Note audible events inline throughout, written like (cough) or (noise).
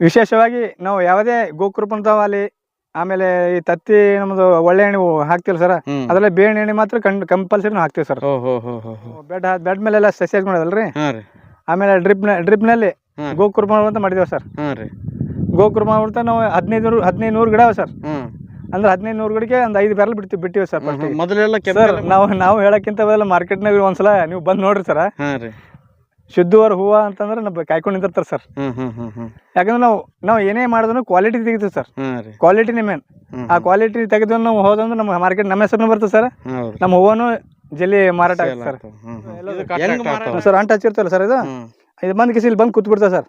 ವಿಶೇಷವಾಗಿ ನಾವು ಯಾವುದೇ ಗೋಕೃಪಂತವಾಲಿ ಆಮೇಲೆ ಈ ತತ್ತಿ ನಮ್ದು ಒಳ್ಳೆ ಎಣ್ಣೆ ಹಾಕ್ತಿಲ್ಲ ಸರ್ ಅದ್ರಲ್ಲಿ ಬೇಳೆ ಎಣ್ಣೆ ಮಾತ್ರ ಕಂಡ್ ಕಂಪಲ್ಸರಿ ಹಾಕ್ತಿವಿ ಸರ್ ಬೆಡ್ ಬೆಡ್ ಮೇಲೆಲ್ಲ ಸಸಿ ಹಾಕ್ಕೊಂಡದಲ್ರಿ ಹಾ ರೀ. ಆಮೇಲೆ ಡ್ರಿಪ್ ಡ್ರಿಪ್ನಲ್ಲಿ ಗೋಕೃಪ ಅಂತ ಮಾಡಿದೇವೆ ಸರ್ ಗೋಕೃಪ ಅಂತ ನಾವು ಹದಿನೈದು ನೂರು ಹದಿನೈದು ನೂರು ಗಿಡ ಸರ್ ಅಂದ್ರೆ ಹದಿನೈದು ನೂರು ಗಿಡಕ್ಕೆ ಒಂದು ಐದು ಬ್ಯಾರಲ್ ಬಿಡ್ತೀವಿ ಬಿಟ್ಟಿವಿ ಸರ್. ಮೊದಲೆಲ್ಲ ನಾವು ನಾವು ಹೇಳಕ್ಕಿಂತ ಮಾರ್ಕೆಟ್ ಮಾರ್ಕೆಟ್ನಾಗ ಒಂದ್ಸಲ ನೀವು ಬಂದ್ ನೋಡ್ರಿ ಸರ್ ಹಾ ರೀ ಶುದ್ಧವಾದ ಹೂವು ಅಂತಂದ್ರೆ ನಾವು ಕಾಯ್ಕೊಂಡು ನಿಂತಿರ್ತಾರೆ ಸರ್. ಯಾಕಂದ್ರೆ ನಾವು ನಾವು ಏನೇ ಮಾಡಿದ್ರು ಕ್ವಾಲಿಟಿ ತೆಗಿತೀವಿ ಸರ್. ಕ್ವಾಲಿಟಿನೇ ಮೇನ್ ಆ ಕ್ವಾಲಿಟಿ ತೆಗೆದು ನಾವು ಹೋದಂದ್ರೆ ನಮ್ಮ ಮಾರ್ಕೆಟ್ ನಮ್ಮ ಹೆಸರು ಬರ್ತದೆ ಸರ್. ನಮ್ಮ ಹೂವನು ಜಲ್ಲಿ ಮಾರಾಟ ಆಗುತ್ತೆ ಸರ್. ಸರ್ ಅಂಟ ಹಚ್ಚಿರ್ತಲ್ಲ ಸರ್ ಇದು? ಇದು ಬಂದ್ ಕಿಸಿ ಇಲ್ಲಿ ಬಂದು ಕೂತ್ ಬಿಡ್ತದೆ ಸರ್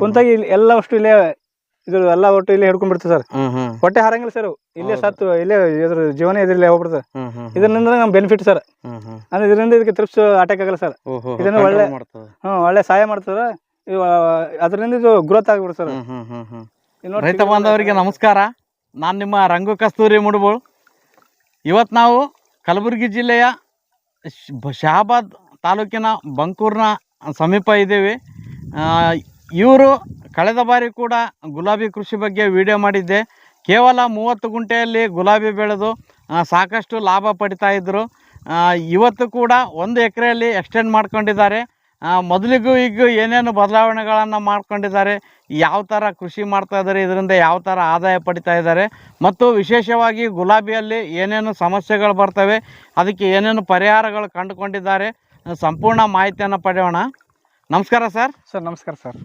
ಕುಂತಾಗ ಇಲ್ಲಿ ಎಲ್ಲ ಅಷ್ಟು ಇಲ್ಲೇ ಇದು ಎಲ್ಲ ಒಟ್ಟು ಇಲ್ಲೇ ಹಿಡ್ಕೊಂಡ್ ಬಿಡ್ತದೆ ಸರ್. ಹ್ಮ್ ಹ್ಮ್. ಹೊಟ್ಟೆ ಹಾರಂಗಿಲ್ಲ ಸರ್ ಇಲ್ಲೇ. ಸತ್ತು ಇಲ್ಲೇ ಇದ್ರ ಜೀವನ ಇದ್ರಲ್ಲಿ ಹೋಗ್ಬಿಡ್ತದೆ. ಹ್ಮ್ ಹ್ಮ್ ಇದರಿಂದ ನಮ್ ಬೆನಿಫಿಟ್ ಸರ್. ಹ್ಮ್ ಹ್ಮ್. ಅಂದ್ರೆ ಇದರಿಂದ ಇದಕ್ಕೆ ತ್ರಿಪ್ಸ್ ಅಟ್ಯಾಕ್ ಆಗಲ್ಲ ಸರ್. ಓಹೋ ಇದನ್ನ control ಒಳ್ಳೆ- ಮಾಡ್ತದೆ. ಹ್ಞೂ ಒಳ್ಳೆ ಸಹಾಯ ಮಾಡ್ತದ. ಇವ ಅದರಿಂದ ಇದು ಗ್ರೋತ್ ಆಗ್ಬಿಡ್ತು ಸರ್. ಹ್ಮ್ ಹ್ಮ್ ಹ್ಮ್ ಹ್ಮ್. ನೋಡಿ ರೈತ ಬಾಂಧವರಿಗೆ ನಮಸ್ಕಾರ. ನಾನು ನಿಮ್ಮ ರಂಗು ಕಸ್ತೂರಿ ಮುಡುಬೋಳು ಇವತ್ತು ನಾವು ಕಲಬುರಗಿ ಜಿಲ್ಲೆಯ ಶ್- ಬ- ಶಹಾಬಾದ್ ತಾಲೂಕಿನ ಬಂಕೂರ್ನ ಸಮೀಪ ಇದ್ದೀವಿ. ಇವರು ಕಳೆದ ಬಾರಿ ಕೂಡ ಗುಲಾಬಿ ಕೃಷಿ ಬಗ್ಗೆ ವಿಡಿಯೋ ಮಾಡಿದ್ದೆ. ಕೇವಲ ಮೂವತ್ತು ಗುಂಟೆಯಲ್ಲಿ ಗುಲಾಬಿ ಬೆಳೆದು ಸಾಕಷ್ಟು ಲಾಭ ಪಡಿತಾ ಇದ್ದರು ಇವತ್ತು ಕೂಡ ಒಂದು ಎಕರೆಯಲ್ಲಿ ಎಕ್ಸ್ಟೆಂಡ್ ಮಾಡ್ಕೊಂಡಿದ್ದಾರೆ. ಮೊದಲಿಗೂ ಈಗ ಏನೇನು ಬದಲಾವಣೆಗಳನ್ನು ಮಾಡ್ಕೊಂಡಿದ್ದಾರೆ, ಯಾವ ಥರ ಕೃಷಿ ಮಾಡ್ತಾ ಇದ್ದಾರೆ, ಇದರಿಂದ ಯಾವ ಥರ ಆದಾಯ ಪಡಿತಾ ಇದ್ದಾರೆ, ಮತ್ತು ವಿಶೇಷವಾಗಿ ಗುಲಾಬಿಯಲ್ಲಿ ಏನೇನು ಸಮಸ್ಯೆಗಳು ಬರ್ತವೆ, ಅದಕ್ಕೆ ಏನೇನು ಪರಿಹಾರಗಳು ಕಂಡುಕೊಂಡಿದ್ದಾರೆ, ಸಂಪೂರ್ಣ ಮಾಹಿತಿಯನ್ನು ಪಡೆಯೋಣ. ನಮಸ್ಕಾರ ಸರ್. ಸರ್, ನಮಸ್ಕಾರ ಸರ್.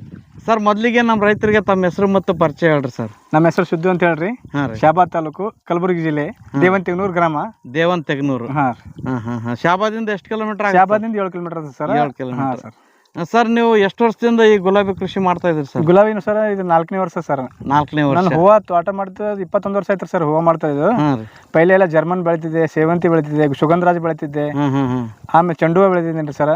ಸರ್ ಮೊದಲಿಗೆ ನಮ್ಮ ರೈತರಿಗೆ ತಮ್ಮ ಹೆಸರು ಮತ್ತು ಪರಿಚಯ ಹೇಳ್ರಿ ಸರ್. ನಮ್ಮ ಹೆಸರು ಸುದ್ದಿ ಅಂತ ಹೇಳ್ರಿ. ಹಾಂ ರೀ. ಶಾಬಾದ್ ತಾಲೂಕು ಕಲಬುರಗಿ ಜಿಲ್ಲೆ ದೇವಂತೆಗ್ನೂರು ಗ್ರಾಮ. ದೇವನ್ ತೆಗ್ನೂರು ಹಾ ಹಾಂ ಹಾಂ ಹಾಂ. ಶಾಬಾದಿಂದ ಎಷ್ಟು ಕಿಲೋಮೀಟರ್ ಶಾಬಾದಿಂದ ಏಳು ಕಿಲೋಮೀಟರ್ ಸರ್. ಏಳು ಕಿಲೋಮೀಟರ್. ಸರ್. ಸರ್ ನೀವು ಎಷ್ಟು ವರ್ಷದಿಂದ ಈ ಗುಲಾಬಿ ಕೃಷಿ ಮಾಡ್ತಾ ಇದ್ರಿ ಸರ್? ಗುಲಾಬಿನ ಸರ್ ಇದು ನಾಲ್ಕನೇ ವರ್ಷ ಸರ್. ನಾಲ್ಕನೇ ವರ್ಷ. ನಾನು ಹೂವ ತೋಟ ಮಾಡ್ತಾ ಇಪ್ಪತ್ತೊಂದು ವರ್ಷ ಆಯ್ತು ಸರ್ ಹೂವ ಮಾಡ್ತಾ ಇದ್ದು ಹಾಂ ರೀ. ಪೈಲೆ ಎಲ್ಲ ಜರ್ಮನ್ ಬೆಳಿತಿದ್ದೆ ಸೇವಂತಿ ಬೆಳಿತಿದ್ದೆ ಸುಗಂಧರಾಜ್ ಬೆಳಿತಿದ್ದೆ. ಆಮೇಲೆ ಚೆಂಡು ಹೂವು ಬೆಳಿತಿದ್ದೀನಿ ಸರ್.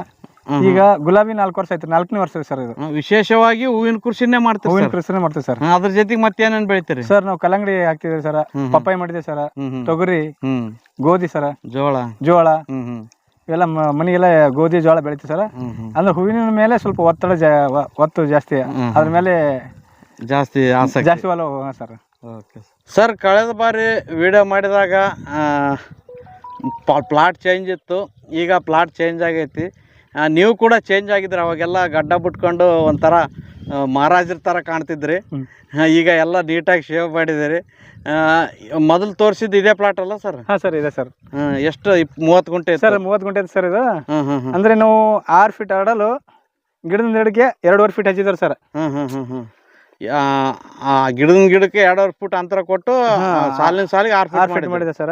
ಈಗ ಗುಲಾಬಿ ನಾಲ್ಕು ವರ್ಷ ಆಯ್ತು ನಾಲ್ಕನೇ ವರ್ಷ ಸರ್ ಇದು. ವಿಶೇಷವಾಗಿ ಹೂವಿನ ಕೃಷಿನೇ ಮಾಡ್ತೀವಿ ಹೂವಿನ ಕೃಷಿನೇ ಕೃಷಿ ಮಾಡ್ತೀವಿ ಸರ್. ಅದ್ರ ಜೊತೆಗೆ ಏನೇನು ಬೆಳಿತೀರಿ? ಸರ್ ನಾವು ಕಲ್ಲಂಗಡಿ ಹಾಕ್ತಿದ್ದೀವಿ ಸರ್. ಪಪ್ಪಾಯಿ ಮಾಡಿದೆ ಸರ್. ತೊಗರಿ ಗೋಧಿ ಸರ್. ಜೋಳ. ಜೋಳ. ಎಲ್ಲ ಮನೆಗೆಲ್ಲ ಗೋಧಿ ಜೋಳ ಬೆಳಿತೀವಿ ಸರ್. ಅಂದ್ರೆ ಹೂವಿನ ಮೇಲೆ ಸ್ವಲ್ಪ ಒತ್ತಡ ಒತ್ತು ಜಾಸ್ತಿ. ಅದ್ರ ಮೇಲೆ ಜಾಸ್ತಿ ಜಾಸ್ತಿ ಒಲವು ಸರ್. ಸರ್. ಕಳೆದ ಬಾರಿ ವಿಡಿಯೋ ಮಾಡಿದಾಗ ಪ್ಲಾಟ್ ಚೇಂಜ್ ಇತ್ತು. ಈಗ ಪ್ಲಾಟ್ ಚೇಂಜ್ ಆಗೈತಿ. ನೀವು ಕೂಡ ಚೇಂಜ್ ಆಗಿದ್ರಿ ಅವಾಗೆಲ್ಲ ಗಡ್ಡ ಬಿಟ್ಕೊಂಡು ಒಂಥರ ಮಹಾರಾಜರ ಥರ ಕಾಣ್ತಿದ್ರಿ. ಈಗ ಎಲ್ಲ ನೀಟಾಗಿ ಶೇವ್ ಮಾಡಿದಿರಿ ಮೊದಲು ತೋರಿಸಿದ್ದು ಇದೇ ಪ್ಲಾಟ್ ಅಲ್ಲ ಸರ್ ಹಾಂ ಸರ್ ಇದೆ ಸರ್ ಎಷ್ಟು ಮೂವತ್ತು ಗುಂಟೆ ಸರ್ ಮೂವತ್ತು ಗುಂಟೆ ಸರ್ ಇದು. ಅಂದರೆ ನಾವು ಆರು ಫೀಟ್ ಆಡಲು ಗಿಡದಿಂದ ಗಿಡಕ್ಕೆ ಎರಡೂವರೆ ಫೀಟ್ ಹಚ್ಚಿದ್ದಾರೆ ಸರ್ ಹ್ಮ್ ಹ್ಮ್ ಹ್ಮ್ ಯಾ- ಆ ಗಿಡದ ಗಿಡಕ್ಕೆ ಎರಡೂವರೆ ಫುಟ್ ಅಂತರ ಕೊಟ್ಟು ಸಾಲಿನ ಸಾಲಿಗೆ ಆರು ಆರು ಫೀಟ್ ಫೀಟ್ ಮಾಡಿದೆ ಸರ್?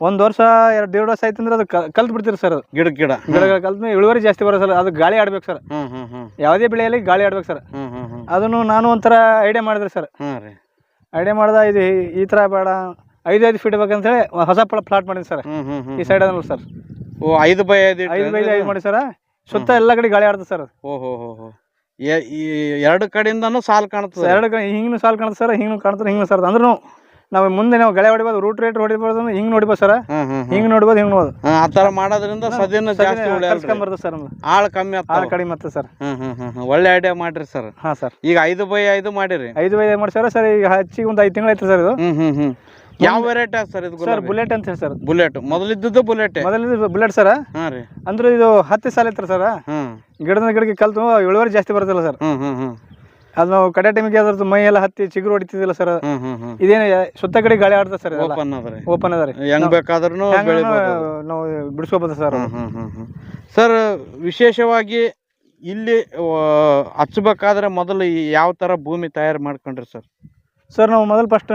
ಒಂದ್ ವರ್ಷ ಎರಡು ದೇಡ್ ವರ್ಷ ಆಯ್ತು ಅಂದ್ರೆ ಅದು ಕಲ್ತ್ ಬಿಡ್ತೀರಿ ಸರ್ ಗಿಡ ಗಿಡ. ಗಿಡಗಳು ಕಲ್ತ್ ಇಳುವರಿ ಜಾಸ್ತಿ ಬರೋ ಸರ್ ಅದು ಗಾಳಿ ಆಡ್ಬೇಕು ಸರ್. ಯಾವುದೇ ಬೆಳೆಯಲ್ಲಿ ಗಾಳಿ ಆಡ್ಬೇಕು ಸರ್. ಅದನ್ನು ನಾನು ಒಂಥರ ಐಡಿಯಾ ಮಾಡಿದ್ರಿ ಸರ್. ಐಡಿಯಾ ಮಾಡ್ದ ಇದು ಈ ತರ ಬೇಡ. ಐದು ಐದು ಫೀಟ್ ಬೇಕಂತೇಳಿ ಹೊಸ ಪಳ ಪ್ಲಾಟ್ ಮಾಡಿದ್ವಿ ಸರ್. ಈ ಸೈಡ್ ಅದಲ್ಲ ಸರ್. ಓ ಐದು ಬೈ ಐದು ಐದು ಬೈ ಐದು ಮಾಡಿ ಸರ್. ಸುತ್ತ ಎಲ್ಲ ಕಡೆ ಗಾಳಿ ಆಡ್ತದೆ ಸರ್ ಓಹೋ ಹೋ ಹೋ ಹೋ ಎ- ಈ ಎರಡು ಕಡೆಯಿಂದನೂ ಸಾಲ್ ಕಾಣ್ತದೆ. ಎರಡು ಕಡೆ ಹಿಂಗೂ ಸಾಲ್ ಕಾಣುತ್ತೆ ಸರ್ ಹಿಂಗೂ ಕಾಣ್ತಾರೆ ಹಿಂಗೂ ಸರ್. ಅಂದ್ರೂ ನಾವು ಮುಂದೆ ನಾವು ಗಳೆ ಹೊಡಿಬೋದು ರೂಟ್ ರೇಟ್ ಹೊಡಿಬೋದು ಅಂದ್ರೆ ಹಿಂಗೆ ನೋಡಿಬೋದು ಸರ್. ಹಿಂಗೆ ನೋಡ್ಬೋದು ಹಿಂಗೆ ನೋಡ್ಬೋದು. ಆ ತರ ಮಾಡೋದ್ರಿಂದ ಸದ್ಯನ ಜಾಸ್ತಿ ಉಳಿಯಲ್ರಿ ಸರ್ ಆಳ್ ಕಮ್ಮಿ ಆಳು ಆಳ್ ಕಡಿಮೆ ಆಗ್ತದೆ ಸರ್. ಒಳ್ಳೆ ಐಡಿಯಾ ಮಾಡ್ರಿ ಸರ್. ಹಾ ಸರ್. ಈಗ ಐದು ಬೈ ಐದು ಮಾಡಿರಿ. ಐದು ಐದು ಮಾಡಿ ಸರ್ ಸರ್ ಈಗ ಹಚ್ಚಿಗೆ ಒಂದು ಐದು ತಿಂಗಳು ಆಯ್ತು ಸರ್ ಇದು. ಯಾವ ವೆರೈಟಿ ಸರ್ ಇದು ಸರ್ ಬುಲೆಟ್ ಅಂತ ಹೇಳಿ ಸರ್. ಬುಲೆಟ್. ಮೊದಲಿದ್ದದ್ದು ಬುಲೆಟ್. ಮೊದಲಿದ್ದು ಬುಲೆಟ್ ಸರ್. ಹಾ ರೀ. ಅಂದ್ರೆ ಇದು ಹತ್ತು ಸಾಲ ಇತ್ತು ಸರ್. ಗಿಡದ ಗಿಡಕ್ಕೆ ಕಲ್ತು ಇಳುವರಿ ಜಾಸ್ತಿ ಬರುತ್ತಲ್ಲ ಸರ್? ಹ್ಮ್ ಹ್ಮ್ ಹ್ಮ್. ಅದು ನಾವು ಕಡೆ ಟೈಮಿಗೆ ಅದ್ರದ್ದು ಮೈ ಎಲ್ಲ ಹತ್ತಿ ಚಿಗುರು ಹೊಡಿತಿದಿಲ್ಲ ಸರ್. ಹ್ಮ್ ಹ್ಮ್ ಹ್ಮ್. ಇದೇನು ಸುತ್ತ ಕಡೆ ಗಾಳಿ ಆಡ್ತದೆ ಸರ್ ಓಪನ್ ಅದ್ರಿ. ಓಪನ್ ಅದ ರೀ ಹೆಂಗ್ ಬೇಕಾದ್ರೂ ಬೆಳಿಬೋದು ನಾವು ಬಿಡಿಸ್ಕೋಬೋದು ಸರ್ ಹ್ಮ್ ಹ್ಮ್ ಹ್ಮ್ ಹ್ಮ್. ಸರ್ ವಿಶೇಷವಾಗಿ ಇಲ್ಲಿ ಆ, ಹಚ್ಬೇಕಾದ್ರೆ ಮೊದಲು ಯಾವ ಥರ ಭೂಮಿ ತಯಾರು ಮಾಡ್ಕೊಂಡ್ರಿ ಸರ್? ಸರ್ ನಾವು ಮೊದಲು ಫಸ್ಟ್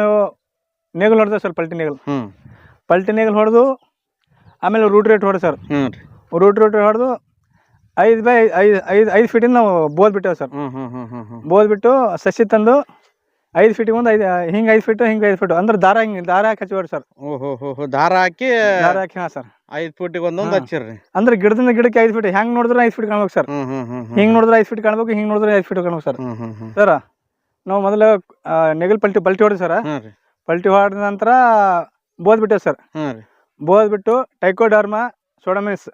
ನೇಗಲ್ ಹೊಡೆದ ಸರ್ ಪಲ್ಟಿ ನೇಗಲ್. ಹ್ಮ್. ಪಲ್ಟಿ ನೇಗಲ್ ಹೊಡೆದು ಆಮೇಲೆ ರೂಟ್ ರೇಟ್ ಹೊಡೆದು ಸರ್. ರೀ. ರೂಟ್ ರೇಟ್ ಹೊಡೆದು ಐದು ಬೈ ಐದು ಐದು ಐದು ಫೀಟಿಂದ ನಾವು ಬೋದ್ ಬಿಟ್ಟೇವೆ ಸರ್ ಹ್ಞೂ ಹ್ಞೂ ಹ್ಞೂ ಬೋದ್ ಬಿಟ್ಟು ಸಸಿ ತಂದು ಐದು ಫೀಟಿಗೆ ಒಂದು ಐದು ಹಿಂಗೆ ಐದು ಫೀಟು ಹಿಂಗೆ ಐದು ಫೀಟು ಅಂದ್ರೆ ದಾರ ಹಿಂಗೆ ದಾರ ಹಾಕಿ ಹಚ್ಚಿವ್ರಿ ಸರ್. ಓಹೋ ಹೋ ಹೋ ದಾರ ಹಾಕಿ ದಾರ ಹಾಕಿ ಹಾಂ ಸರ್. ಐದು ಫೀಟಿಗೆ ಒಂದೊಂದು. ಹಚ್ಚಿರ್ರಿ. ಅಂದ್ರೆ ಗಿಡದಿಂದ ಗಿಡಕ್ಕೆ ಐದು ಫೀಟ್ ಹೆಂಗೆ ನೋಡಿದ್ರೆ ಐದು ಫೀಟ್ ಕಾಣ್ಬೇಕು ಸರ್. ಹ್ಞೂ ಹಿಂಗೆ ನೋಡಿದ್ರೆ ಐದು ಫೀಟ್ ಕಾಣ್ಬೇಕು ಹಿಂಗೆ ನೋಡಿದ್ರೆ ಐದು ಫೀಟ್ ಕಾಣ್ಬೇಕು ಸರ್. ಹ್ಞೂ ಸರ ನಾವು ಮೊದಲು ನೆಗಲ್ ಪಲ್ಟಿ ಪಲ್ಟಿ ಹೊಡೆದು ಸರ್. ರೀ. ಪಲ್ಟಿ ಹೊಡೆದ ನಂತರ ಬೋದ್ ಬಿಟ್ಟೇವೆ ಸರ್. ಹಾಂ ರೀ. ಬೋದ್ ಬಿಟ್ಟು ಟೈಕೋಡರ್ಮ ಸೋಡಮಿನ್ಸ್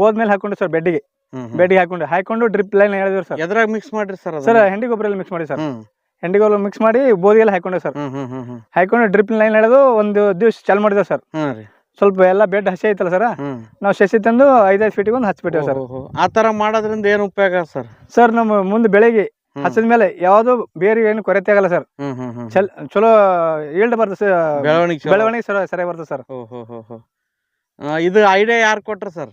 ಬೋದ್ ಮೇಲೆ ಹಾಕೊಂಡು ಸರ್ ಬೆಡ್ಡಿಗೆ. ಬೆಡ್ಡಿಗೆ ಹಾಕೊಂಡು. ಹಾಕೊಂಡು ಡ್ರಿಪ್ ಲೈನ್ ಹೇಳಿದ್ರು ಸರ್. ಎದ್ರಾಗ ಮಿಕ್ಸ್ ಮಾಡ್ರಿ ಸರ್ ಸರ್ ಹೆಂಡಿ ಗೊಬ್ಬರ ಮಿಕ್ಸ್ ಮಾಡಿ ಸರ್. ಹೆಂಡಿ ಗೊಬ್ಬರ ಮಿಕ್ಸ್ ಮಾಡಿ ಬೋದಿಗೆಲ್ಲ ಹಾಕೊಂಡೆ ಸರ್. ಹಾಕೊಂಡು ಡ್ರಿಪ್ ಲೈನ್ ಎಳೆದು ಒಂದು ದಿವಸ ಚಾಲು ಮಾಡಿದೆ ಸರ್. ಸ್ವಲ್ಪ ಎಲ್ಲ ಬೆಡ್ ಹಸಿ ಐತಲ್ಲ ಸರ್ ನಾವು ಸಸಿ ತಂದು ಐದೈದು ಫೀಟಿಗೆ ಒಂದು ಹಚ್ಬಿಟ್ಟೇವೆ ಸರ್. ಆ ಥರ ಮಾಡೋದ್ರಿಂದ ಏನು ಉಪಯೋಗ ಸರ್? ಸರ್ ನಮ್ಮ ಮುಂದೆ ಬೆಳಗ್ಗೆ ಹಸದ ಮೇಲೆ ಯಾವುದು ಬೇರೆ ಏನು ಕೊರತೆ ಆಗಲ್ಲ ಸರ್. ಚಲ್ ಈಲ್ಡ್ ಬರ್ತದೆ ಸರ್ ಬೆಳವಣಿಗೆ ಬೆಳವಣಿಗೆ ಸರ್ ಸರಿಯಾಗಿ ಬರ್ತದೆ ಸರ್. ಇದು ಐಡಿಯಾ ಯಾರು ಕೊಟ್ರು ಸರ್?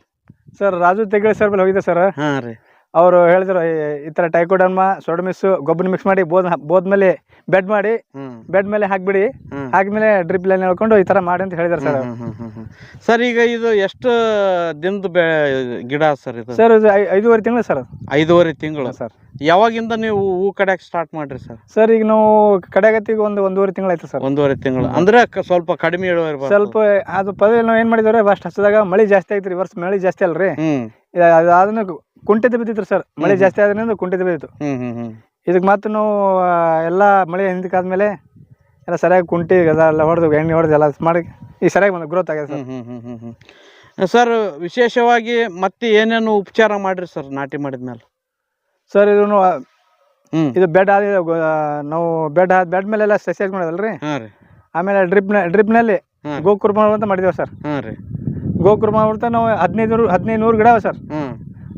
ಸರ್ ರಾಜು ತೆಗಿಳಿ ಸರ್ ಮೇಲೆ ಹೋಗಿದೆ ಸರ್. ಹಾಂ ರೀ. ಅವರು ಹೇಳಿದ್ರು ಈ- ತರ ಥರ ಟೈಕೋಡರ್ಮ ಸೊಡಮಿಸ್ ಗೊಬ್ಬರ ಮಿಕ್ಸ್ ಮಾಡಿ ಬೋದ್ ಮೇಲೆ ಬೆಡ್ ಮಾಡಿ ಹ್ಮ್. ಬೆಡ್ ಮೇಲೆ ಹಾಕ್ಬಿಡಿ. ಹ್ಮ್. ಹಾಕಿದ್ಮೇಲೆ ಡ್ರಿಪ್ ಲೈನ್ ಹೇಳ್ಕೊಂಡು ಈ ತರ ಮಾಡಿ ಅಂತ ಹೇಳಿದ್ರು ಸರ್. ಹ್ಮ್, ಹ್ಮ್, ಹ್ಮ್, ಹ್ಮ್. ಸರ್ ಈಗ ಇದು ಎಷ್ಟು ದಿನದ ಬೆ ಗಿಡ ಸರ್ ಇದು? ಸರ್ ಇದು ಐ- ಐದೂವರೆ ತಿಂಗಳು ಸರ್ ಐದೂವರೆ ತಿಂಗಳು. ಸರ್. ಯಾವಾಗಿಂದ ನೀವು ಹೂ ಕಡೆಯಕ್ಕೆ ಸ್ಟಾರ್ಟ್ ಮಾಡ್ರಿ ಸರ್? ಸರ್ ಈಗ ನಾವು ಕಡೆಗತ್ತಿಗೆ ಒಂದು ಒಂದೂವರೆ ತಿಂಗಳು ಆಯ್ತು ಸರ್. ಒಂದೂವರೆ ತಿಂಗಳು. ಅಂದ್ರೆ ಕ- ಸ್ವಲ್ಪ ಕಡಿಮೆ ಇಳುವರಿ ಬರ್ತದೆ. ಸ್ವಲ್ಪ ಅದು ಪದವಿ ನಾವು ಏನು ಮಾಡಿದ್ರೆ ಫಸ್ಟ್ ಹಚ್ಚದಾಗ ಮಳೆ ಜಾಸ್ತಿ ಆಯ್ತು ರೀ ವರ್ಷ ಮಳೆ ಜಾಸ್ತಿ ಅಲ್ರಿ. ಹ್ಮ್. ಇದು ಅದು ಅದನ್ನ ಕುಂಠಿತ ಬಿದ್ದಿತ್ತು ಸರ್ ಮಳೆ ಜಾಸ್ತಿ ಆದ್ರಿಂದ ಕುಂಠಿತ ಬಿದ್ದಿತ್ತು. ಹ್ಮ್ ಹ್ಮ್ ಹ್ಮ್. ಇದಕ್ಕೆ ಮತ್ತೆ ನಾವು ಎಲ್ಲಾ ಎಲ್ಲ ಮಳೆ ಹಿಂದಕ್ಕಾದ್ಮೇಲೆ ಎಲ್ಲ ಸರಿಯಾಗಿ ಕುಂಟಿ ಎಲ್ಲ ಹೊಡೆದು ಎಣ್ಣೆ ಹೊಡೆದು ಎಲ್ಲ ಮಾಡಿ ಈಗ ಸರಿಯಾಗಿ ಬಂದ ಗ್ರೋತ್ ಆಗಿದೆ ಸರ್ ಹ್ಮ್ ಹ್ಮ್ ಹ್ಮ್ ಹ್ಮ್ ಹ್ಮ್. ಸರ್ ವಿಶೇಷವಾಗಿ ಮತ್ತೆ ಏನೇನು ಉಪಚಾರ ಮಾಡ್ರಿ ಸರ್ ನಾಟಿ ಮಾಡಿದ್ಮೇಲೆ ಸರ್ ಇದನ್ನು ಹ್ಮ್. ಇದು ಬೆಡ್ ಆದ ನಾವು ಬೆಡ್ ಬೆಡ್ ಮೇಲೆಲ್ಲ ಸಸ್ಯ ಮಾಡಿದಲ್ರಿ? ಹಾಂ ರೀ. ಆಮೇಲೆ ಡ್ರಿಪ್ನ ಡ್ರಿಪ್ನಲ್ಲಿ ನಲ್ಲಿ ಗೋಕುರ್ಮ ಅಂತ ಮಾಡಿದೇವ ಸರ್ ಹಾಂ ರೀ. ಗೋಕುರ್ಮ ಅಂತ ನಾವು ಹದಿನೈದು ನೂರು ಹದಿನೈದು ನೂರು ಗಿಡ ಅವ ಸರ್ ಹ್ಮ್.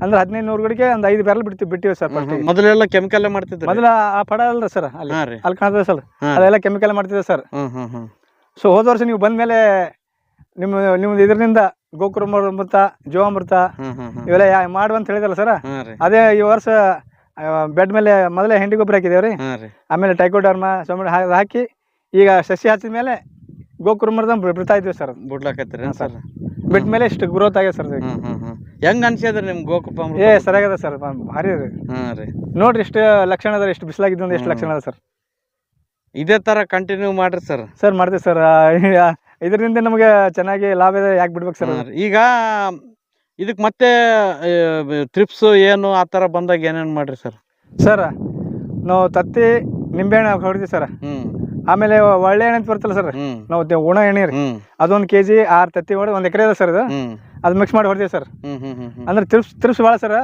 ಅಂದ್ರೆ ಹದಿನೈದು ನೂರು ಗಿಡಕ್ಕೆ ಒಂದು ಐದು ಬ್ಯಾರಲ್ ಬಿಡ್ತೀವಿ ಬಿಟ್ಟಿವಿ ಸರ್ ಮೊದಲೆಲ್ಲ ಕೆಮಿಕಲ್ ಮಾಡ್ತಿದ್ರು? ಮೊದಲ ಆ ಪಡ ಅಲ್ರಿ ಸರ್ ಅಲ್ಲಿ. ಹಾಂ ರೀ. ಅಲ್ಲಿ ಕಾಣ್ತದೆ ಸರ್ ಹಾಂ ಅದೆಲ್ಲ ಕೆಮಿಕಲ್ ಮಾಡ್ತಿದ್ದೆ ಸರ್ ಹ್ಮ್ ಹ್ಮ್ ಹ್ಮ್. ಸೊ ಹೋದ ವರ್ಷ ನೀವು ಬಂದ್ಮೇಲೆ ನಿಮ್ಮ ನಿಮ್ದು ಇದರಿಂದ ಗೋಕುರ್ಮೃತ ಜೀವಾಮೃತ ಇವೆಲ್ಲ ಯಾ ಮಾಡು ಅಂತ ಹೇಳಿದಲ್ಲ ಸರ್ ಅದೇ ಈ ವರ್ಷ ಬೆಡ್ ಮೇಲೆ ಮೊದಲೇ ಹೆಂಡಿ ಗೊಬ್ಬರ ಹಾಕಿದೇವ್ರಿ ಆಮೇಲೆ ಟೈಕೋಡರ್ಮ ಸೊಮೆ ಹಾಕಿ ಈಗ ಸಸಿ ಹಚ್ಚಿದ ಮೇಲೆ ಗೋಕುರ್ಮೃತ ಬಿಡ್ತಾ ಇದ್ವಿ ಸರ್ ಬಿಡ್ಲಾಕತ್ತೀರಿ ಸರ್ ಬಿಟ್ಟ ಮೇಲೆ ಇಷ್ಟು ಗ್ರೋತ್ ಆಗ್ಯದ ಸರ್ ಹೆಂಗ್ ಅನ್ಸಿದ್ರಿ ನಿಮ್ ಗೋಕುಪ ಏ ಸರಿಯಾಗದ ಸರ್ ಭಾರಿ ರೀ. ನೋಡ್ರಿ ಇಷ್ಟು ಲಕ್ಷಣ ಅದ ಇಷ್ಟು ಬಿಸಿಲಾಗಿದ್ದು ಎಷ್ಟು ಲಕ್ಷಣ ಅದ ಸರ್ ಇದೇ ತರ ಕಂಟಿನ್ಯೂ ಮಾಡ್ರಿ ಸರ್ ಸರ್ ಮಾಡ್ತೀವಿ ಸರ್ ಇದರಿಂದ ನಮಗೆ ಚೆನ್ನಾಗಿ ಲಾಭ ಇದೆ ಯಾಕೆ ಬಿಡ್ಬೇಕು ಸರ್ ಅದು? ಈಗ ಇದಕ್ಕೆ ಮತ್ತೆ ಟ್ರಿಪ್ಸ್ ಏನು ಆ ತರ ಬಂದಾಗ ಏನೇನು ಮಾಡ್ರಿ ಸರ್ ಸರ್ ನಾವು ತತ್ತಿ ನಿಂಬೆಹಣ್ಣು ಹೊಡಿತೀವಿ ಸರ್ ಆಮೇಲೆ ಒಳ್ಳೆ ಎಣ್ಣೆ ಅಂತ ಬರ್ತಲ್ಲ ಸರ್ ನಾವು ಒಣ ಎಣ್ಣೆ ರೀ. ಅದೊಂದು ಕೆ ಜಿ ಆರು ತತ್ತಿ ಹೊಡೆದು ಒಂದು ಎಕರೆ ಇದೆ ಸರ್ ಇದು. ಹ್ಮ್. ಅದು ಮಿಕ್ಸ್ ಮಾಡಿ ಹೊಡಿತೀವಿ ಸರ್ ಅಂದ್ರೆ ತಿರ್ಸ್ ತಿರ್ಸ್ ಭಾಳ ಸರ್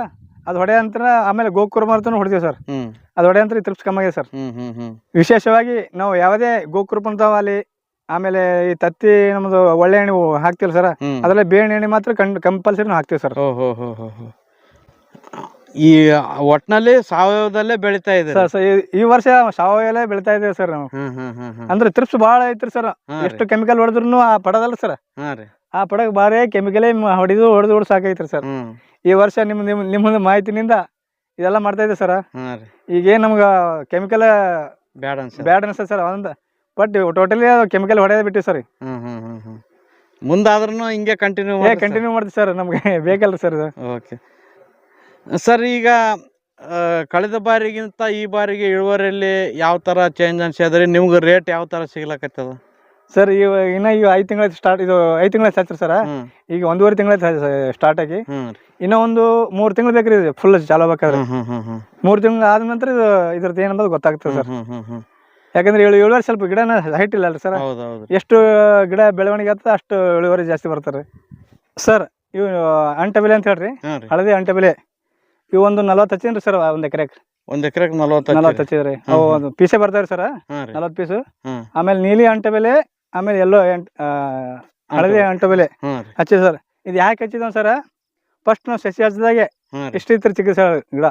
ಅದು ಹೊಡೆ ನಂತರ ಆಮೇಲೆ ಗೋಕುರ್ ಅಂತಲೂ ಹೊಡಿತೀವಿ ಸರ್. ಅದು ಹೊಡೆ ಅಂತ ತೃಪ್ತಿ ಕಮ್ಮಿ ಆಗಿದೆ ಸರ್ ವಿಶೇಷವಾಗಿ ನಾವು ಯಾವುದೇ ಗೋಕೃಪಂತವಾಲಿ ಆಮೇಲೆ ಈ ತತ್ತಿ ನಮ್ದು ಒಳ್ಳೆ ಎಣ್ಣೆ ಹಾಕ್ತಿವಲ್ಲ ಸರ್ ಅದರಲ್ಲಿ ಬೇಳೆ ಎಣ್ಣೆ ಮಾತ್ರ ಕಂಪಲ್ಸರಿ ಹಾಕ್ತಿವಿ ಸರ್. ಈ ಒಟ್ನಲ್ಲಿ ಸಾವಯವದಲ್ಲೇ ಬೆಳಿತಾ ಇದೆ ಈ- ವರ್ಷ ಸಾವಯವಲ್ಲೇ ಬೆಳಿತಾ ಇದೇವೆ ಸರ್ ನಾವು. ಅಂದ್ರೆ ತೃಪ್ತಿ ಬಹಳ ಐತ್ರಿ ಸರ್. ಎಷ್ಟು ಕೆಮಿಕಲ್ ಹೊಡೆದ್ರು ಆ ಪಡದಲ್ಲ ಸರ್. ಆ ಪಡಕ್ಕೆ ಬಾರಿ ಕೆಮಿಕಲೇ ಹೊಡಿದು ಹೊಡೆದು ಹೊಡೆದು ಸಾಕೈತ್ರಿ ಸರ್. ಈ ವರ್ಷ ನಿಮ್ಮ ನಿಮ್ಮ ನಿಮ್ಮದು ಮಾಹಿತಿನಿಂದ ಇದೆಲ್ಲ ಮಾಡ್ತಾ ಇದೆ ಸರ್. ಈಗೇನ್ ನಮ್ಗ ಕೆಮಿಕಲ್ ಬ್ಯಾಡ್ ಅನ್ಸ ಬ್ಯಾಡ್ ಅನ್ಸತ್ತೆ ಸರ್ ಒಂದ್. ಬಟ್ ಟೋಟಲಿ ಕೆಮಿಕಲ್ ಹೊಡೆಯೋದು ಬಿಟ್ಟಿವಿ ಸರ್. ಮುಂದಾದ್ರೂ ಹಿಂಗೆ ಕಂಟಿನ್ಯೂ ಕಂಟಿನ್ಯೂ ಮಾಡ್ತೀವಿ ಸರ್. ನಮ್ಗೆ (laughs) ಬೇಕಲ್ಲ ಸರ್ ಇದು. ಓಕೆ. ಸರ್ ಈಗ ಕಳೆದ ಬಾರಿಗಿಂತ ಈ ಬಾರಿಗೆ ಇಳುವರಿಯಲ್ಲಿ ಯಾವ ಥರ ಚೇಂಜ್ ಅನ್ಸಿದ್ರೆ ನಿಮ್ಗೆ ರೇಟ್ ಯಾವ ಥರ ಸಿಗ್ಲಕತ್ತದ? ಸರ್ ಇವ ಇನ್ನ ಈಗ ಐದು ತಿಂಗಳ ಸ್ಟಾರ್ಟ್ ಇದು ಐದು ತಿಂಗಳ ಹಚ್ಚಿರಿ ಸರ್. ಈಗ ಒಂದೂವರೆ ತಿಂಗಳ ಸ್ಟಾರ್ಟ್ ಆಗಿ ಇನ್ನ ಒಂದು ಮೂರ್ ತಿಂಗಳು ಬೇಕ್ರಿ ಫುಲ್ ಚಾಲೋ ಬೇಕಾದ್ರೆ. ಮೂರ್ ತಿಂಗಳು ಆದ ನಂತರ ಇದು ಇದ್ರದ್ದು ಏನಂಬುದು ಗೊತ್ತಾಗ್ತದೆ ಸರ್. ಯಾಕಂದ್ರೆ ಏಳು ಇಳುವರಿ ಸ್ವಲ್ಪ ಗಿಡನ ಹೈಟ್ ಇಲ್ಲ ಸರ್. ಹೌದು ಹೌದು ಎಷ್ಟು ಗಿಡ ಬೆಳವಣಿಗೆ ಆಗ್ತದೆ ಅಷ್ಟು ಇಳುವರಿ ಜಾಸ್ತಿ ಬರ್ತಾರೆ. ಸರ್ ಇವು ಅಂಟಬೆಲೆ ಅಂತ ಹೇಳ್ರಿ. ಹಳದಿ ಅಂಟ ಹಳದಿ ಅಂಟಬೆಲೆ ಇವು ಒಂದು ನಲ್ವತ್ತು ಹಚ್ಚಿನ್ರಿ ಸರ್ ಒಂದು ಎಕರೆಗೆ ಒಂದ್ ಎಕರೆಗೆ ನಲ್ವತ್ತು ನಲ್ವತ್ತು ಹಚ್ಚಿದ್ರಿ. ಅವು ಒಂದು ಪೀಸೆ ಬರ್ತಾವ್ರಿ ಸರ್. ನಲ್ವತ್ತು ಪೀಸು. ಆಮೇಲೆ ನೀಲಿ ಅಂಟಬೆಲೆ ಆಮೇಲೆ ಎಲ್ಲೋ ಎಂಟ್ ಆ, ಹಳದಿ ಅಂಟಬೆಲೆ ಬೆಲೆ ರೀ. ಹಚ್ಚಿದೆ ಸರ್. ಇದು ಯಾಕೆ ಹಚ್ಚಿದ್ ಸರ್? ಫಸ್ಟ್ ನಾವು ಸಸಿ ಹಚ್ಚಿದಾಗೆ ಹಾಂ ರೀ. ಇಷ್ಟು ಇತ್ತು ಚಿಕಿತ್ಸೆ ಗಿಡ.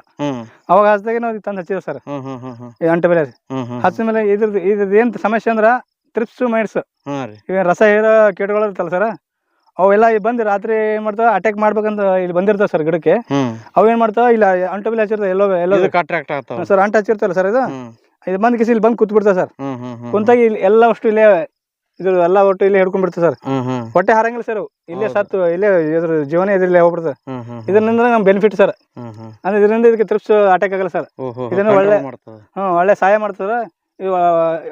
ಅವಾಗ ಹಚ್ಚಿದಾಗೆ ನಾವು ತಂದು ಹಚ್ಚಿದ್ವಿ ಸರ್. ಬೆಲೆ ಈ ಅಂಟಬೆಲೆ ಹ್ಮ್ ಹ್ಮ್ ಹಚ್ಚಿದ ಮೇಲೆ ಇದ್ರದ್ದು ಇದ್ರದ್ದು ಏನು ಸಮಸ್ಯೆ ಅಂದ್ರೆ ತ್ರಿಪ್ಸು ಮೈಡ್ಸ್ ಹಾಂ ರೀ. ಇವೇನು ರಸ ಹೀರೋ ಕೀಟಗಳು ಇರ್ತಲ್ಲ ಸರ್ ಅವೆಲ್ಲ ಇಲ್ಲಿ ಬಂದು ರಾತ್ರಿ ಏನು ಮಾಡ್ತಾವೆ? ಅಟ್ಯಾಕ್ ಮಾಡ್ಬೇಕಂತ ಇಲ್ಲಿ ಬಂದಿರ್ತಾವ ಸರ್ ಗಿಡಕ್ಕೆ. ಅವೇನ್ ಮಾಡ್ತಾವ ಏನು ಮಾಡ್ತಾವೆ? ಇಲ್ಲ ಹಚ್ಚಿರ್ತಾವ ಹಚ್ಚಿರ್ತವೆ ಎಲ್ಲೋ ಎಲ್ಲೋ ಆಗ್ತಾವ. ಸರ್ ಅಂಟ ಹಚ್ಚಿರ್ತಲ್ಲ ಸರ್ ಇದು. ಇದು ಬಂದು ಕಿಸಿ ಇಲ್ಲಿ ಬಂದು ಕೂತ್ ಬಿಡ್ತಾವೆ ಸರ್ ಕುಂತಾಗಿ ಇಲ್ಲಿ ಎಲ್ಲ ಅಷ್ಟು ಇಲ್ಲೇ ಇದು ಎಲ್ಲ ಒಟ್ಟು ಇಲ್ಲೇ ಹಿಡ್ಕೊಂಡ್ಬಿಡ್ತದೆ ಸರ್. ಹ್ಮ್ ಹ್ಮ್. ಹೊಟ್ಟೆ ಹಾರಂಗಿಲ್ಲ ಸರ್ ಇಲ್ಲೇ ಸತ್ತು ಇಲ್ಲೇ ಇದ್ರ ಜೀವನ ಇದ್ರಲ್ಲೇ ಹೋಗ್ಬಿಡ್ತದೆ. ಹ್ಮ್ ಹ್ಮ್ ಇದರಿಂದ ಬೆನಿಫಿಟ್ ಸರ್. ಹ್ಮ್ ಹ್ಮ್. ಅಂದ್ರೆ ಇದರಿಂದ ಇದಕ್ಕೆ ತ್ರಿಪ್ಸ್ ಅಟ್ಯಾಕ್ ಆಗಲ್ಲ ಸರ್. ಓಹೋ ಇದನ್ನ ಒಳ್ಳೆ- ಮಾಡ್ತದ. ಹ್ಞೂ ಒಳ್ಳೆ ಸಹಾಯ ಮಾಡ್ತದ. ಅದ್ರಿಂದ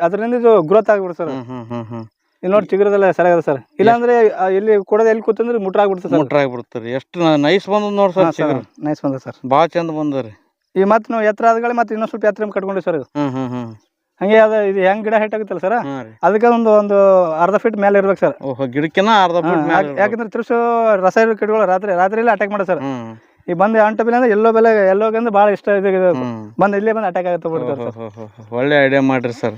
ಅದರಿಂದ ಇದು ಗ್ರೋತ್ ಆಗ್ಬಿಡ್ತದೆ ಸರ್. ಹ್ಮ್ ಹ್ಮ್ ಹ್ಮ್ ಹ್ಮ್. ಇದು ನೋಡಿ ಚಿಗುರದೆಲ್ಲ ಸರಿಯಾಗದ ಸರ್. ಇಲ್ಲಾಂದ್ರೆ ಆ, ಇಲ್ಲಿ ಕೊಡದ ಎಲ್ಲಿ ಕೂತಂದ್ರೆ ಮುಟ್ರ ಆಗ್ಬಿಡ್ತದೆ ಸರ್. ಮುಟ್ರಾಗಿ ಬಿಡ್ತೀರಿ ಎಷ್ಟು ನೈಸ್ ಬಂದದ್ ನೋಡಿ ಸರ್ ಚಿಗುರು. ನೈಸ್ ಬಂದ ಸರ್. ಭಾಳ ಚಂದ ಬಂದರಿ ಈ ಮತ್ತೆ ನಾವು ಎತ್ತರ ಆದ್ಗಳೇ ಮತ್ತೆ ಇನ್ನೊಂದು ಸ್ವಲ್ಪ ಎತ್ತರ ಕಟ್ಕೊಂಡ್ವಿ ಸರ್ ಇದು. ಹ್ಮ್ ಹ್ಮ್ ಹ್ಮ್. ಹಂಗೆ ಅದ ಇದು ಹೆಂಗ್ ಗಿಡ ಹೈಟ್ ಆಗುತ್ತಲ್ಲ ಸರ್ ಹಾಂ ರೀ. ಅದಕ್ಕೆ ಒಂದು ಒಂದು ಅರ್ಧ ಫೀಟ್ ಮೇಲೆ ಇರ್ಬೇಕು ಸರ್ ಓಹೋ ಗಿಡಕ್ಕಿನ ಅರ್ಧ ಫೀಟ್ ಮ್ಯಾಲ್ ಇರ್ಬೇಕು. ಯಾಕಂದ್ರೆ ತಿರ್ಸು ರಸ ಇರೋ ಗಿಡಗಳು ರಾತ್ರಿ ರಾತ್ರಿಯಲ್ಲೇ ಅಟ್ಯಾಕ್ ಮಾಡೋ ಸರ್ ಹ್ಮ್. ಈ ಬಂದು ಅಂಟು ಬೆಲೆ ಅಂದ್ರೆ ಎಲ್ಲೋ ಬೆಲೆ ಎಲ್ಲೋ ಅಂದ್ರೆ ಭಾಳ ಇಷ್ಟ ಇದೆ ಇದು. ಬಂದು ಇಲ್ಲೇ ಬಂದು ಅಟ್ಯಾಕ್ ಆಗುತ್ತೆ ಬಿಡ್ತಾರೆ ಸರ್ ಓಹೋ, ಒಳ್ಳೆ ಐಡಿಯಾ ಮಾಡ್ರಿ ಸರ್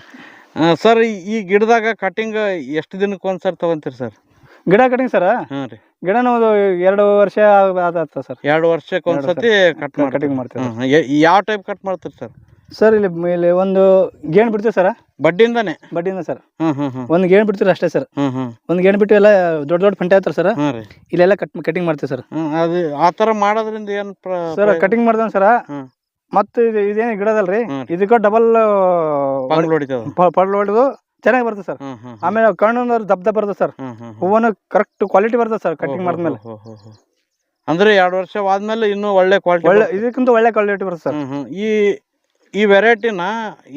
ಸರ್ ಈ ಗಿಡದಾಗ ಕಟಿಂಗ್ ಎಷ್ಟು ದಿನಕ್ಕೆ ಒಂದ್ಸರಿ ತಗೊಂತೀರಿ ಸರ್ ಗಿಡ ಕಟಿಂಗ್ ಸರ್ ಹಾಂ ರೀ. ಗಿಡ ನಾವು ಎರಡು ವರ್ಷ ಅದಾಗ್ತದೆ ಸರ್ ಎರಡು ವರ್ಷಕ್ಕೆ ಒಂದ್ಸತಿ ಕಟ್ ಮಾಡಿ ಕಟಿಂಗ್ ಮಾಡ್ತೀವಿ. ಯಾವ ಟೈಪ್ ಕಟ್ ಮಾಡ್ತೀರಿ ಸರ್ ಸರ್ ಇಲ್ಲಿ ಇಲ್ಲಿ ಒಂದು ಗೇಣ್ ಬಿಡ್ತೀವಿ ಸರ್? ಬಡ್ಡಿಯಿಂದಾನೆ. ಬಡ್ಡಿಯಿಂದ ಸರ್. ಹ್ಮ್ ಹ್ಮ್ ಹ್ಮ್. ಒಂದು ಗೇಣ್ ಬಿಡ್ತೀರ ಅಷ್ಟೇ ಸರ್? ಹ್ಮ್ ಹ್ಮ್. ಒಂದು ಗೇಣ್ ಬಿಟ್ಟು ಎಲ್ಲ ದೊಡ್ಡ ದೊಡ್ಡ ಫಂಟೆ ಆತರ ಸರ್? ಹಾಂ ರೀ. ಇಲ್ಲೆಲ್ಲ ಕಟ್ ಕಟಿಂಗ್ ಮಾಡ್ತೀವಿ ಸರ್. ಹ್ಮ್ ಅದು ಆ ಥರ ಮಾಡೋದ್ರಿಂದ ಏನು ಪ್ರ ಸರ್ ಕಟಿಂಗ್ ಮಾಡ್ದ ಸರ್ ಹ್ಮ್. ಮತ್ತು ಇದು ಇದೇನು ಗಿಡದಲ್ರಿ ಹ್ಮ್. ಇದಕ್ಕೆ ಡಬಲ್ ಹೊಡಿತದ. ಪಡ್ಲು ಹೊಡೆದು ಚೆನ್ನಾಗಿ ಬರ್ತದೆ ಸರ್. ಹ್ಮ್ ಹ್ಮ್ ಆಮೇಲೆ ಕಣ್ಣು ದಬ್ ದಬ್ ಬರ್ತದೆ ಸರ್. ಹ್ಮ್ ಹ್ಮ್ ಹೂವನು ಕರೆಕ್ಟ್ ಕ್ವಾಲಿಟಿ ಬರ್ತದೆ ಸರ್ ಕಟಿಂಗ್ ಮಾಡಿದ್ಮೇಲೆ. ಹೋ, ಹೋ, ಹೋ. ಅಂದ್ರೆ ಎರಡು ವರ್ಷ ಆದ್ಮೇಲೆ ಇನ್ನೂ ಒಳ್ಳೆ ಕ್ವಾಲಿಟಿ ಒಳ್ಳೆ ಇದಕ್ಕಿಂತ ಒಳ್ಳೆ ಕ್ವಾಲಿಟಿ ಬರ್ತದೆ ಸರ್. ಹ್ಮ್ ಹ್ಮ್. ಈ ಈ ವೆರೈಟಿನ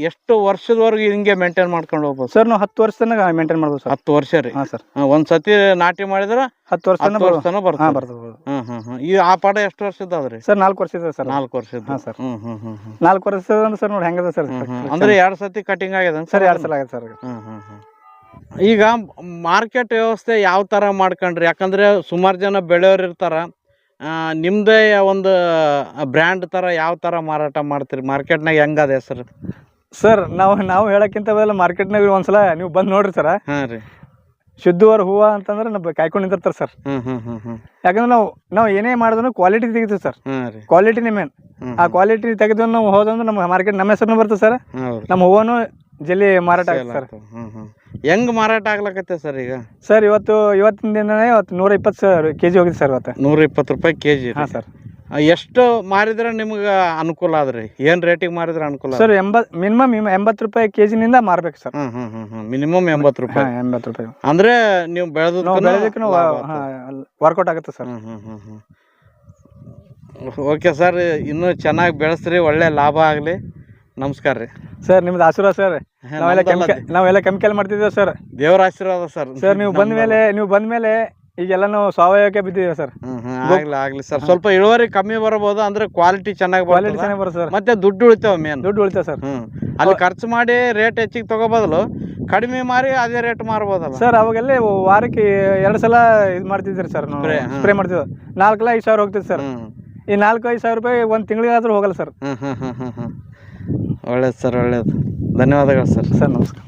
ಎಷ್ಟು ವರ್ಷದವರೆಗೂ ಹಿಂಗೆ ಮೇಂಟೈನ್ ಮಾಡ್ಕೊಂಡು ಹೋಗ್ಬೋದು? ಸರ್ ನಾವು ಹತ್ತು ವರ್ಷ ತನಕ ಮೇಂಟೈನ್ ಮಾಡ್ಬೋದು ಸರ್ ಹತ್ತು ವರ್ಷ ರೀ. ಹಾಂ ಸರ್ ಒಂದು ಸತಿ ನಾಟಿ ಮಾಡಿದ್ರೆ ಹತ್ತು ವರ್ಷ ತನಕ ವರ್ಷ ತನಕ ಹಾಂ ಬರ್ತದೆ. ಬರ್ತದೆ ಹ್ಞೂ ಹ್ಞೂ ಈ ಆ ಪಾಠ ಎಷ್ಟು ವರ್ಷದ ರೀ ಸರ್ ನಾಲ್ಕು ವರ್ಷ ಇದೆ ಸರ್ ನಾಲ್ಕು ವರ್ಷದ ಹಾಂ ಸರ್ ಹ್ಞೂ ಹ್ಞೂ ಹ್ಞೂ ನಾಲ್ಕು ವರ್ಷ ಅಂದ್ರೆ ಸರ್ ನೋಡಿ ಹೆಂಗದ ಸರ್ ಅಂದರೆ ಎರಡು ಅಂದ್ರೆ ಎರಡ್ ಸತಿ ಕಟಿಂಗ್ ಆಗಿದೆ ಸರ್ ಎರಡು ಸಲ ಆಗಿದೆ ಸರ್ ಹ್ಞೂ ಹ್ಞೂ ಹ್ಞೂ ಈಗ ಮಾರ್ಕೆಟ್ ವ್ಯವಸ್ಥೆ ಯಾವ ಥರ ಮಾಡ್ಕೊಂಡ್ರಿ? ಯಾಕಂದ್ರೆ ಸುಮಾರು ಜನ ಬೆಳೆಯೋರು ಇರ್ತಾರ. ಆ, ನಿಮ್ದೇ ಒಂದು ಬ್ರ್ಯಾಂಡ್ ಥರ ಯಾವ ಥರ ಮಾರಾಟ ಮಾಡ್ತೀರಿ? ಮಾರ್ಕೆಟ್ನಾಗ ಹೆಂಗದ ಹೆಸರು? ಸರ್ ನಾವು ನಾವು ಹೇಳಕ್ಕಿಂತ ಮೊದಲು ಮಾರ್ಕೆಟ್ನಾಗ ಒಂದ್ಸಲ ನೀವು ಬಂದು ನೋಡ್ರಿ ಸರ್ ಹಾಂ ರೀ. ಶುದ್ಧವಾರ ಹೂವು ಅಂತಂದ್ರೆ ನಮ್ಮ ಕಾಯ್ಕೊಂಡು ನಿಂತಿರ್ತಾರೆ ಸರ್ ಯಾಕಂದ್ರೆ ನಾವು ನಾವು ಏನೇ ಮಾಡಿದ್ರು ಕ್ವಾಲಿಟಿ ತೆಗಿತೀವಿ ಸರ್ ಹಾಂ ರೀ. ಕ್ವಾಲಿಟಿನೇ ಮೇನ್ ಆ ಕ್ವಾಲಿಟಿ ತೆಗೆದು ನಾವು ಹೋದಂದ್ರೆ ನಮ್ಮ ಮಾರ್ಕೆಟ್ ನಮ್ಮ ಹೆಸರು ಬರ್ತದೆ ಸರ್ ಹೌದು. ನಮ್ಮ ಹೂವನು ಜಲ್ಲಿ ಮಾರಾಟ ಆಗುತ್ತೆ ಸರ್ ಹ್ಮ್ ಹ್ಮ್. ಹೆಂಗ್ ಮಾರಾಟ ಆಗ್ಲಕತ್ತೆ ಸರ್ ಈಗ? ಸರ್ ಇವತ್ತು ಇವತ್ತಿನ ದಿನನೇ ಇವತ್ತು ನೂರ ಇಪ್ಪತ್ತು ಸರ್ ಕೆ ಜಿ ಹೋಗಿದೆ ಸರ್ ಇವತ್ತು. ನೂರ ಇಪ್ಪತ್ತು ರೂಪಾಯಿ ಕೆ ಜಿ ಹಾಂ ಸರ್. ಎಷ್ಟು ಮಾರಿದ್ರೆ ನಿಮ್ಗೆ ಅನುಕೂಲ ಆದ್ರಿ? ಏನು ರೇಟಿಗೆ ಮಾರಿದ್ರೆ ಅನುಕೂಲ ಸರ್ ಎಂಬತ್ ಮಿನಿಮಮ್ ಎಂಬತ್ತು ರೂಪಾಯಿ ಕೆ ಜಿನಿಂದ ಮಾರ್ಬೇಕು ಸರ್. ಹ್ಮ್ ಹ್ಮ್ ಹ್ಮ್ ಹ್ಮ್. ಮಿನಿಮಮ್ ಎಂಬತ್ತು ರೂಪಾಯಿ. ಎಂಬತ್ತು ರೂಪಾಯಿ. ಅಂದ್ರೆ ನೀವು ಬೆಳೆದು ನಾವು ಬೆಳೆದಕ್ಕೆ ವರ್ಕೌಟ್ ಆಗುತ್ತೆ ಸರ್. ಹ್ಮ್ ಹ್ಮ್ ಹ್ಮ್ ಹ್ಮ್. ಓಕೆ ಸರ್ ಇನ್ನೂ ಚೆನ್ನಾಗಿ ಬೆಳೆಸ್ರಿ ಒಳ್ಳೆ ಲಾಭ ಆಗಲಿ. ನಮಸ್ಕಾರ ರೀ. ಸರ್ ನಿಮ್ದು ಆಶೀರ್ವಾದ ಸರ್. ನಾವೆಲ್ಲ ಕೆಮಿಕಲ್ ನಾವೆಲ್ಲ ಕೆಮಿಕಲ್ ಮಾಡ್ತಿದ್ದೇವೆ ಸರ್. ದೇವರ ಆಶೀರ್ವಾದ ಸರ್. ಸರ್ ನೀವು ಬಂದ ಮೇಲೆ ನೀವು ಬಂದ ಮೇಲೆ ಈಗೆಲ್ಲ ನಾವು ಸಾವಯವಕ್ಕೆ ಬಿದ್ದಿದ್ದೇವೆ ಸರ್. ಆಗ್ಲಿ ಆಗ್ಲಿ ಸರ್. ಸ್ವಲ್ಪ ಇಳುವರಿ ಕಮ್ಮಿ ಬರಬಹುದು ಅಂದ್ರೆ ಕ್ವಾಲಿಟಿ ಚೆನ್ನಾಗಿ ಕ್ವಾಲಿಟಿ ಚೆನ್ನಾಗಿ ಬರುತ್ತೆ ಸರ್. ಮತ್ತೆ ದುಡ್ಡು ಉಳಿತಾವ ಮೇನ್ ದುಡ್ಡು ಉಳಿತಾವ ಸರ್. ಅಲ್ಲಿ ಖರ್ಚು ಮಾಡಿ ರೇಟ್ ಹೆಚ್ಚಿಗೆ ತಗೋ ಬದಲು ಕಡಿಮೆ ಮಾರಿ ಅದೇ ರೇಟ್ ಮಾರ್ಬೋದಲ್ಲ. ಸರ್ ಅವಾಗೆಲ್ಲ ವಾರಕ್ಕೆ ಎರಡು ಸಲ ಇದು ಮಾಡ್ತಿದ್ರಿ ಸರ್. ಸ್ಪ್ರೇ ಮಾಡ್ತಿದ್ವಿ. ನಾಲ್ಕಲ್ಲ ಐದು ಸಾವಿರ ಹೋಗ್ತಿತ್ತು ಸರ್. ಈ ನಾಲ್ಕು ಐದು ಸಾವಿರ ರೂಪಾಯಿ ಒಂದು ತಿಂಗಳಿಗಾದ್ರೂ ಹೋಗಲ್ಲ ಸರ್. ಒಳ್ಳೆಯದು ಸರ್ ಒಳ್ಳೇದು. ಧನ್ಯವಾದಗಳು ಸರ್. ಸರ್ ನಮಸ್ಕಾರ.